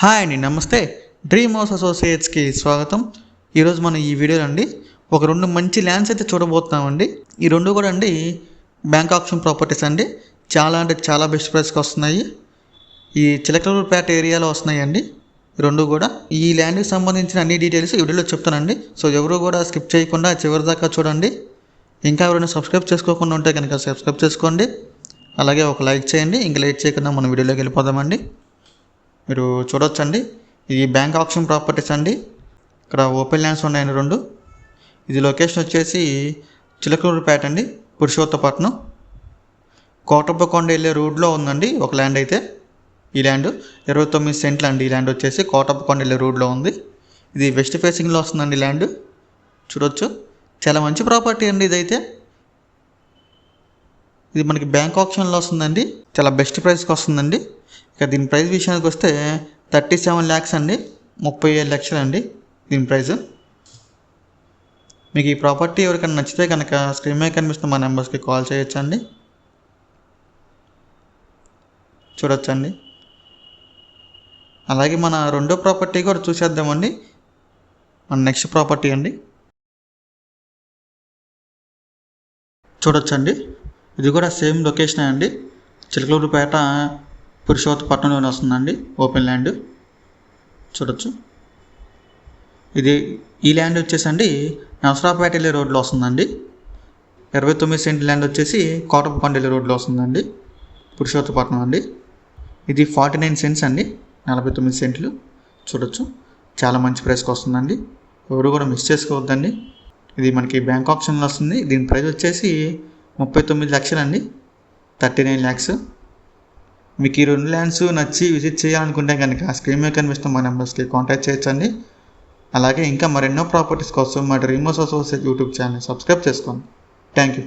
Hi అండి నమస్తే. Dream house అసోసియేట్స్కి స్వాగతం. ఈరోజు మనం ఈ వీడియోలో అండి ఒక రెండు మంచి ల్యాండ్స్ అయితే చూడబోతున్నామండి. ఈ రెండు కూడా అండి బ్యాంక్ ఆప్షన్ ప్రాపర్టీస్ అండి. చాలా అంటే చాలా బెస్ట్ ప్రైస్కి వస్తున్నాయి. ఈ చిలకలూరుపేట ఏరియాలో వస్తున్నాయి అండి రెండు కూడా. ఈ ల్యాండ్కి సంబంధించిన అన్ని డీటెయిల్స్ ఈ వీడియోలో చెప్తానండి. సో ఎవరు కూడా స్కిప్ చేయకుండా చివరి దాకా చూడండి. ఇంకా ఎవరైనా సబ్స్క్రైబ్ చేసుకోకుండా ఉంటే కనుక సబ్స్క్రైబ్ చేసుకోండి. అలాగే ఒక లైక్ చేయండి. ఇంకా లైక్ చేయకుండా మనం వీడియోలోకి వెళ్ళిపోదామండి. మీరు చూడొచ్చండి. ఇది బ్యాంక్ ఆప్షన్ ప్రాపర్టీస్ అండి. ఇక్కడ ఓపెన్ ల్యాండ్స్ ఉన్నాయండి రెండు. ఇది లొకేషన్ వచ్చేసి చిలకలూరుపేట అండి పురుషోత్తపట్నం. కోటప్పకొండ వెళ్ళే రోడ్లో ఉందండి ఒక ల్యాండ్ అయితే. ఈ ల్యాండ్ ఇరవై తొమ్మిది సెంట్లు అండి. ఈ ల్యాండ్ వచ్చేసి కోటప్పకొండ వెళ్ళే రోడ్లో ఉంది. ఇది వెస్ట్ ఫేసింగ్లో వస్తుందండి ఈ ల్యాండ్ చూడొచ్చు. చాలా మంచి ప్రాపర్టీ అండి ఇదైతే. ఇది మనకి బ్యాంక్ ఆప్షన్లో వస్తుందండి. చాలా బెస్ట్ ప్రైస్కి వస్తుందండి. ఇక దీని ప్రైస్ విషయానికి వస్తే థర్టీ సెవెన్ ల్యాక్స్ అండి ముప్పై ఏడు లక్షలు అండి దీని ప్రైస్. మీకు ఈ ప్రాపర్టీ ఎవరికైనా నచ్చితే కనుక స్క్రీన్ మీద కనిపిస్తున్న మా నెంబర్స్కి కాల్ చేయొచ్చండి. చూడొచ్చండి. అలాగే మన రెండో ప్రాపర్టీ కూడా చూసేద్దామండి. మన నెక్స్ట్ ప్రాపర్టీ అండి. చూడొచ్చండి. ఇది కూడా సేమ్ లొకేషన్ అండి. చిలకలూరుపేట పురుషోత్తపట్నంలోనే వస్తుందండి? ఓపెన్ ల్యాండ్ చూడొచ్చు. ఇది ఈ ల్యాండ్ వచ్చేసండి నవసరాపేట వెళ్ళే రోడ్లో వస్తుందండి. ఇరవై తొమ్మిది సెంట్ ల్యాండ్ వచ్చేసి కోటపకొండ వెళ్ళే రోడ్లో వస్తుందండి. పురుషోత్తపట్నం అండి. ఇది ఫార్టీ నైన్ సెంట్స్ అండి. నలభై తొమ్మిది సెంట్లు. చూడొచ్చు. చాలా మంచి ప్రైస్కి వస్తుందండి. ఎవరు కూడా మిస్ చేసుకోవద్దండి. ఇది మనకి బ్యాంక్ ఆప్షన్లో వస్తుంది. దీని ప్రైస్ వచ్చేసి ముప్పై తొమ్మిది లక్షలు అండి థర్టీ నైన్ ల్యాక్స్ మీకు ఈ రెండు ల్యాండ్స్ నచ్చి విజిట్ చేయాలనుకుంటే కనుక స్క్రీన్ మీద కనిపిస్తున్న మా నెంబర్స్కి కాంటాక్ట్ చేయొచ్చండి. అలాగే ఇంకా మరెన్నో ప్రాపర్టీస్ కోసం మా డ్రీమోస్ అసోసియేట్ యూట్యూబ్ ఛానల్ సబ్స్క్రైబ్ చేసుకోండి. Thank you